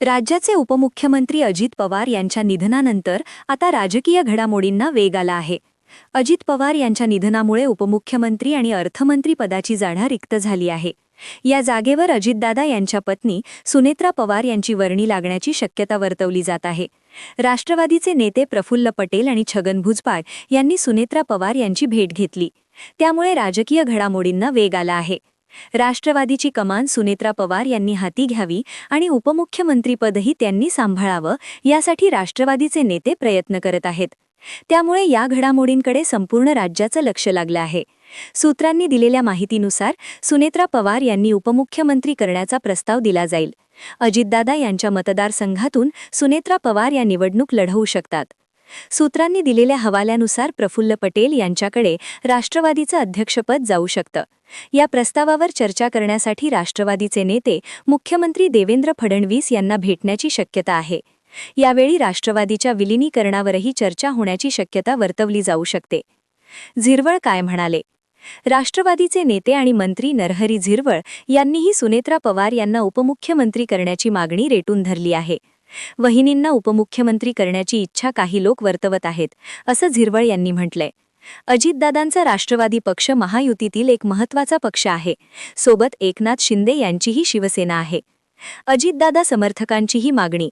राज्याचे उपमुख्यमंत्री अजित पवार यांच्या निधनानंतर आता राजकीय घडामोडींना वेग आला आहे. अजित पवार यांच्या निधनामुळे उपमुख्यमंत्री आणि अर्थमंत्री पदाची जागा रिक्त झाली आहे. या जागेवर अजितदादा यांच्या पत्नी सुनेत्रा पवार यांची वर्णी लागण्याची शक्यता वर्तवली जात आहे. राष्ट्रवादीचे नेते प्रफुल्ल पटेल आणि छगन भुजबळ यांनी सुनेत्रा पवार यांची भेट घेतली. त्यामुळे राजकीय घडामोडींना वेग आला आहे. राष्ट्रवादीची कमान सुनेत्रा पवार यांनी हाती घ्यावी आणि उपमुख्यमंत्रीपदही त्यांनी सांभाळावं यासाठी राष्ट्रवादीचे नेते प्रयत्न करत आहेत. त्यामुळे या घडामोडींकडे संपूर्ण राज्याचं लक्ष लागलं आहे. सूत्रांनी दिलेल्या माहितीनुसार सुनेत्रा पवार यांनी उपमुख्यमंत्री करण्याचा प्रस्ताव दिला जाईल. अजितदादा यांच्या मतदारसंघातून सुनेत्रा पवार या निवडणूक लढवू शकतात. सूत्रांनी दिलेल्या हवाल्यानुसार प्रफुल्ल पटेल यांच्याकडे राष्ट्रवादीचं अध्यक्षपद जाऊ शकतं. या प्रस्तावावर चर्चा करण्यासाठी राष्ट्रवादीचे नेते मुख्यमंत्री देवेंद्र फडणवीस यांना भेटण्याची शक्यता आहे. यावेळी राष्ट्रवादीच्या विलिनीकरणावरही चर्चा होण्याची शक्यता वर्तवली जाऊ शकते. झिरवळ काय म्हणाले? राष्ट्रवादीचे नेते आणि मंत्री नरहरी झिरवळ यांनीही सुनेत्रा पवार यांना उपमुख्यमंत्री करण्याची मागणी रेटून धरली आहे. वहिनींना उपमुख्यमंत्री करण्याची इच्छा काही लोक वर्तवत आहेत असं झिरवळ यांनी म्हटलंय. अजितदादांचा राष्ट्रवादी पक्ष महायुतीतील एक महत्त्वाचा पक्ष आहे सोबत एकनाथ शिंदे यांचीही शिवसेना आहे. अजितदादा समर्थकांचीही मागणी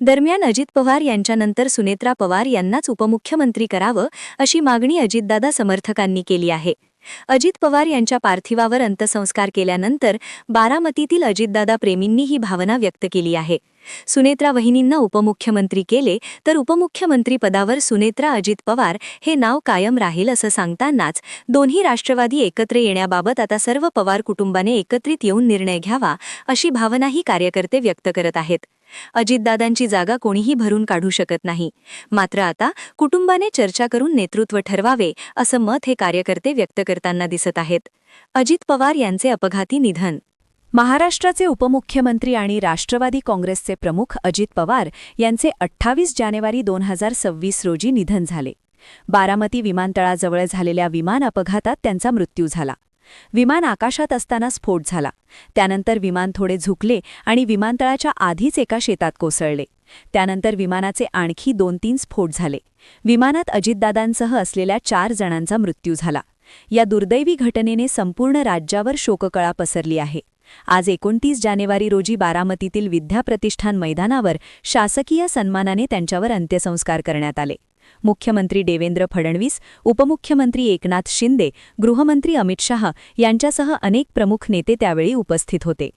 दरम्यान अजित पवार यांच्यानंतर सुनेत्रा पवार यांनाच उपमुख्यमंत्री करावं अशी मागणी अजितदादा समर्थकांनी केली आहे. अजित पवार यांच्या पार्थिवावर अंत्यसंस्कार केल्यानंतर बारामतीतील अजितदादा प्रेमींनी ही भावना व्यक्त केली आहे. सुनेत्रा वहिनींना उपमुख्यमंत्री केले तर उपमुख्यमंत्री पदावर सुनेत्रा अजित पवार हे नाव कायम राहील असं सांगतानाच दोन्ही राष्ट्रवादी एकत्र येण्याबाबत आता सर्व पवार कुटुंबाने एकत्रित येऊन निर्णय घ्यावा अशी भावनाही कार्यकर्ते व्यक्त करत आहेत. अजितदादांची जागा कोणीही भरून काढू शकत नाही. मात्र आता कुटुंबाने चर्चा करून नेतृत्व ठरवावे असं मत हे कार्यकर्ते व्यक्त करताना दिसत आहेत. अजित पवार यांचे अपघाती निधन. महाराष्ट्राचे उपमुख्यमंत्री आणि राष्ट्रवादी काँग्रेसचे प्रमुख अजित पवार यांचे अठ्ठावीस जानेवारी दोन हजार सव्वीस रोजी निधन झाले. बारामती विमानतळाजवळ झालेल्या विमान अपघातात त्यांचा मृत्यू झाला. विमान आकाशात असताना स्फोट झाला. त्यानंतर विमान थोडे झुकले आणि विमानतळाच्या आधीच एका शेतात कोसळले. त्यानंतर विमानाचे आणखी दोन तीन स्फोट झाले. विमानात अजितदादांसह असलेल्या चार जणांचा मृत्यू झाला. या दुर्दैवी घटनेने संपूर्ण राज्यावर शोककळा पसरली आहे. आज एकोणतीस जानेवारी रोजी बारामतीतील विद्याप्रतिष्ठान मैदानावर शासकीय सन्मानाने त्यांच्यावर अंत्यसंस्कार करण्यात आले. मुख्यमंत्री देवेंद्र फडणवीस उपमुख्यमंत्री एकनाथ शिंदे गृहमंत्री अमित शाह यांच्यासह अनेक प्रमुख नेते त्यावेळी उपस्थित होते.